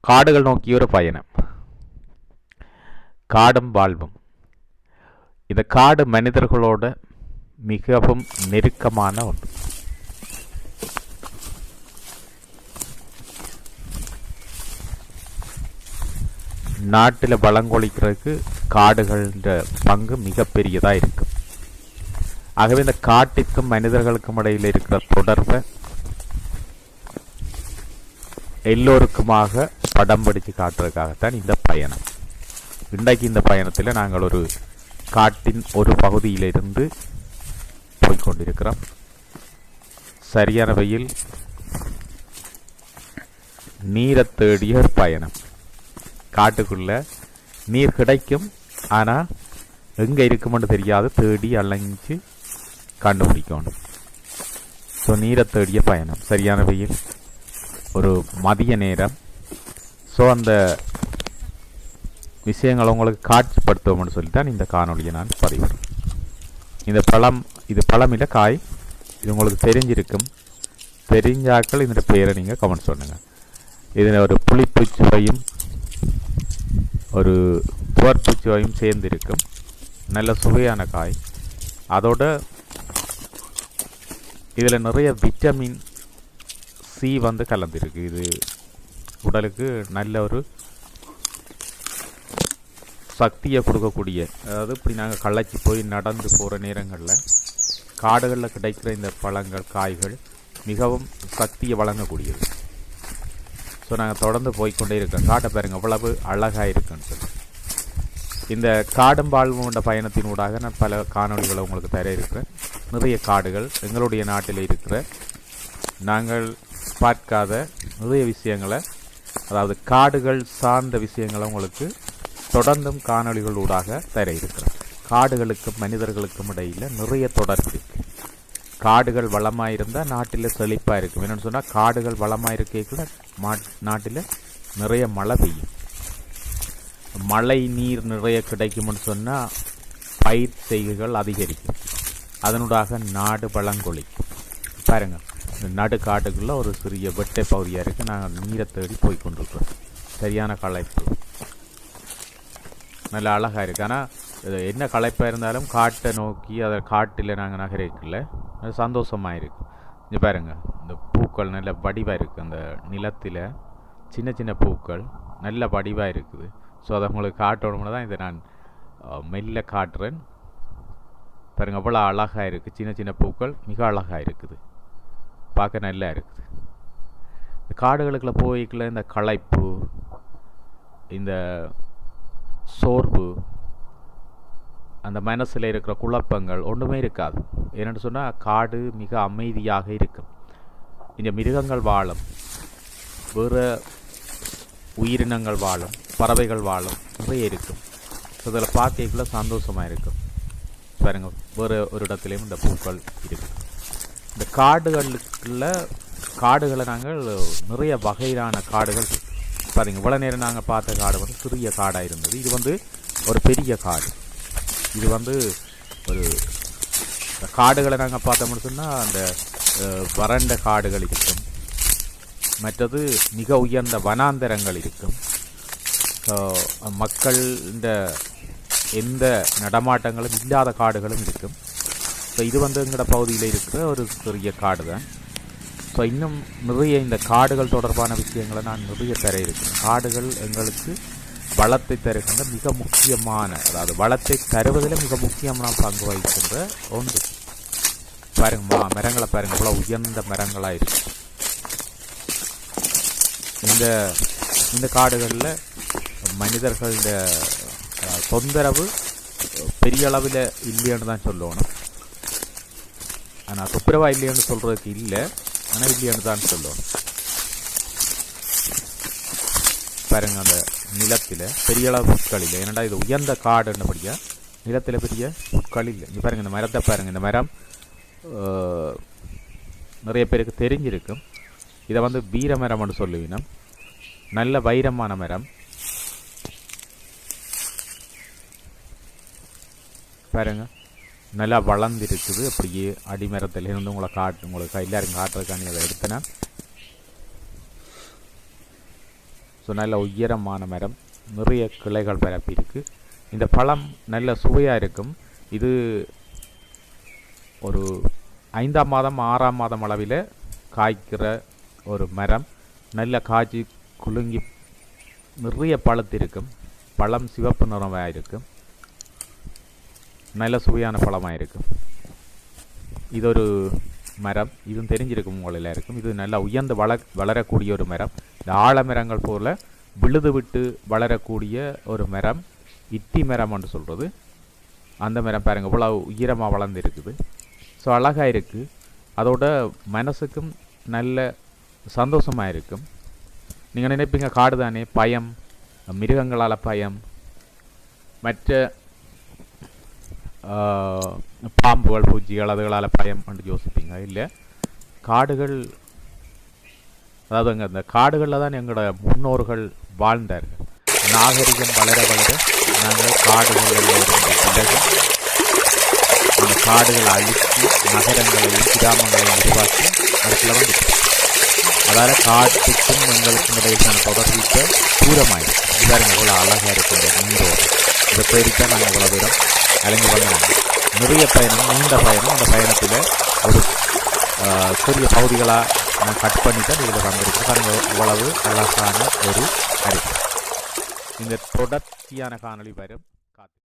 காடுகள் நோக்கிய ஒரு பயணம். காடும் வாழ்வும். இந்த காடு மனிதர்களோட மிகவும் நெருக்கமான ஒன்று. நாட்டில் வளங்கொழிக்கிறதுக்கு காடுகள பங்கு மிகப்பெரியதாக இருக்கும் ஆகவே இந்த காட்டிற்கும் மனிதர்களுக்கும் இடையில் இருக்கிற தொடர்பை எல்லோருக்குமாக படம் பிடிச்சு காட்டுறதுக்காகத்தான் இந்த பயணம். இன்றைக்கு இந்த பயணத்தில் நாங்கள் ஒரு காட்டின் ஒரு பகுதியிலிருந்து போய்கொண்டிருக்கிறோம் சரியான வெயில் நீரை தேடிய ஒரு பயணம். காட்டுக்குள்ள நீர் கிடைக்கும் ஆனால் எங்கே இருக்குமென்னு தெரியாது தேடி அலைஞ்சு கண்டுபிடிக்கணும். ஸோ நீரை தேடிய பயணம். சரியான வெயில் ஒரு மதிய நேரம். ஸோ அந்த விஷயங்களை உங்களுக்கு காட்சிப்படுத்துவோம்னு சொல்லி தான் இந்த காணொலியை நான் பதிவிடுறேன். இந்த பழம் இது பழம் காய். இது உங்களுக்கு தெரிஞ்சிருக்கும். தெரிஞ்சாக்கள் இதோட பேரை நீங்கள் கமெண்ட் சொல்லுங்கள் இதில் ஒரு புளிப்பு சுவையும் ஒரு துவர்ப்பு சுவையும் சேர்ந்திருக்கும். நல்ல சுவையான காய். அதோட இதில் நிறைய விட்டமின் சி வந்து கலந்துருக்கு. இது உடலுக்கு நல்ல ஒரு சக்தியை கொடுக்கக்கூடிய அதாவது இப்படி நாங்கள் களைச்சி போய் நடந்து போகிற நேரங்களில் காடுகளில் கிடைக்கிற இந்த பழங்கள் காய்கள் மிகவும் சக்தியை வழங்கக்கூடியது. ஸோ நாங்கள் தொடர்ந்து போய்கொண்டே இருக்கோம். காட்டை பாருங்க அவ்வளவு அழகாக இருக்குன்னு சொல்லி. இந்த காடும் வாழ்வுண்ட கொண்ட பயணத்தினூடாக நான் பல காணொலிகளை உங்களுக்கு தர இருக்கிறேன். நிறைய காடுகள் எங்களுடைய நாட்டில் இருக்கிற நாங்கள் பார்க்காத நிறைய விஷயங்களை அதாவது காடுகள் சார்ந்த விஷயங்களை உங்களுக்கு தொடர்ந்தும் காணொலிகளூடாக தர இருக்கிறேன் காடுகளுக்கும் மனிதர்களுக்கும் இடையில் நிறைய தொடர்பு இருக்கு. காடுகள் வளமாக இருந்தால் நாட்டில் செழிப்பாக இருக்கும். என்னென்னு சொன்னால் காடுகள் வளமாக இருக்கக்குள்ள மா நாட்டில் நிறைய மழை பெய்யும். மழை நீர் நிறைய கிடைக்கும்னு சொன்னால் பயிர் செய்கைகள் அதிகரிக்கும். அதனூடாக நாடு வளங்கொழிக்கும். பாருங்கள் நடு காட்டுக்குள்ளே ஒரு சிறிய வெட்டை பகுதியாக இருக்குது நாங்கள் நீரை தேடி போய் கொண்டிருக்கிறோம் சரியான களைப்பு. நல்ல அழகாக இருக்குது ஆனால் இது என்ன களைப்பாக இருந்தாலும் காட்டை நோக்கி அதை காட்டில் நாங்கள் நகரிக்கல அது சந்தோஷமாக இருக்குது இங்கே பாருங்கள் இந்த பூக்கள் நல்ல வடிவாக இருக்குது அந்த நிலத்தில் சின்ன சின்ன பூக்கள் நல்ல வடிவாக இருக்குது. ஸோ அதை உங்களுக்கு காட்டணும்னு தான் இதை நான் மெல்ல காட்டுறேன். பாருங்கள் அவ்வளோ அழகாக இருக்குது சின்ன சின்ன பூக்கள் மிக அழகாக இருக்குது. பார்க்க நல்லா இருக்குது. இந்த காடுகளுக்குள்ள போய்க்குள்ள இந்த களைப்பு இந்த சோர்வு அந்த மனசில் இருக்கிற குழப்பங்கள் ஒன்றுமே இருக்காது. என்னென்னு சொன்னால் காடு மிக அமைதியாக இருக்கும். இந்த மிருகங்கள் வாழும். வேறு உயிரினங்கள் வாழும். பறவைகள் வாழும். நிறைய இருக்கும். இதில் பார்க்கக்குள்ள சந்தோஷமாக இருக்கும். பாருங்கள் வேறு ஒரு இடத்துலையும் இந்த பூக்கள் இருக்குது இந்த காடுகளுக்குள்ள காடுகளை நாங்கள் நிறைய வகையிலான காடுகள் பாருங்க இவ்வளோ நேரம் நாங்கள் பார்த்த காடு வந்து சிறிய காடாக இருந்தது. இது வந்து ஒரு பெரிய காடு. இது வந்து ஒரு காடுகளை நாங்கள் பார்த்தோம்னு சொன்னால் அந்த வறண்ட காடுகள் இருக்கும். மற்றது மிக உயர்ந்த வனாந்தரங்கள் இருக்கும். மக்கள் இந்த எந்த நடமாட்டங்களும் இல்லாத காடுகளும் இருக்கும். ஸோ இது வந்து எங்களோட பகுதியில் இருக்கிற ஒரு சிறிய காடு தான். ஸோ இன்னும் நிறைய இந்த காடுகள் தொடர்பான விஷயங்களை நான் நிறைய தர இருக்கிறேன். காடுகள் எங்களுக்கு வளத்தை தருகின்ற மிக முக்கியமான அதாவது வளத்தை தருவதில் மிக முக்கியமான பங்கு வகிக்கின்ற ஒன்று. பாருங்க மா மரங்களை பாருங்க இவ்வளோ உயர்ந்த மரங்களாக இருக்கு. இந்த இந்த காடுகளில் மனிதர்களோட தொந்தரவு பெரிய அளவில் இல்லைன்னு தான் சொல்லணும். ஆனால் துப்புரவா இல்லையான்னு சொல்கிறதுக்கு இல்லை. ஆனால் இல்லையான்னு தான் சொல்லணும் பாருங்க அந்த நிலத்தில் பெரிய அளவு புட்கள் இல்லை. ஏன்னா இது உயர்ந்த காடுன்னபடியா? நிலத்தில் பெரிய புட்கள் இல்லை. இங்கே பாருங்கள் இந்த மரத்தை பாருங்கள் இந்த மரம் நிறைய பேருக்கு தெரிஞ்சிருக்கும். இதை வந்து வீர மரம்னு சொல்லுவீனம். நல்ல வைரமான மரம். பாருங்க. நல்லா வளர்ந்துருக்குது. அப்படியே அடிமரத்தில் இருந்து உங்களை காட்டு உங்களுக்கு எல்லாரும் காட்டுறதுக்காண்டி அதை எடுத்தேன் ஸோ நல்ல உயரமான மரம். நிறைய கிளைகள் பரப்பி இருக்குது இந்த பழம் நல்ல சுவையாக இருக்கும். இது ஒரு ஐந்தாம் மாதம் ஆறாம் மாதம் அளவில் காய்க்கிற ஒரு மரம். நல்ல காய்ச்சி குலுங்கி நிறைய பழத்திருக்கும். பழம் சிவப்பு நிறமாக இருக்கும் நல்ல சுவையான பழமாக இருக்கும் இது ஒரு மரம் இதுவும் தெரிஞ்சிருக்கும் உங்களில் இருக்கும் இது நல்லா உயர்ந்து வள வளரக்கூடிய ஒரு மரம். இந்த ஆழமரங்கள் போல விழுது விட்டு வளரக்கூடிய ஒரு மரம் இத்தி மரம் என்று சொல்கிறது அந்த மரம் பாருங்க இவ்வளோ உயரமாக வளர்ந்து இருக்குது ஸோ அழகாக இருக்குது அதோட மனசுக்கும் நல்ல சந்தோஷமாக இருக்கும் நீங்கள் நினைப்பீங்க காடு தானே பயம் மிருகங்களால் பயம். மற்ற ஆஹ், பாம்புகள் பூச்சிகள் அதுகளால் பயம் என்று யோசிப்பீங்க இல்லை காடுகள் அதாவது அங்கே இந்த காடுகளில் தான் எங்களோட முன்னோர்கள் வாழ்ந்தார்கள் நாகரிகம் வளர வளர நாங்கள் காடுகளில் இருந்து விலகி அந்த காடுகளை அழித்து நகரங்களையும் கிராமங்களையும் உருவாக்கி அதுக்குள்ள வந்துட்டு அதால் காட்டுக்கும் எங்களுக்கும் இடையிலான தொடர்பு இப்போ தூரமாயிருக்கு இதாருங்க இவ்வளோ அழகாக இருக்கின்ற நீரோடு இதை தேடித்தான் நாங்கள் இவ்வளோ தூரம் அலைஞ்சு வந்தோம். நிறைய பயணம் நீண்ட பயணம். அந்த பயணத்தில் ஒரு சிறிய பகுதிகளாக நான் கட் பண்ணி தான் இதில் வந்திருக்கேன். பாருங்க இவ்வளவு அழகான ஒரு அறிக்கை இந்த தொடர்ச்சியான காணொளி வரும்.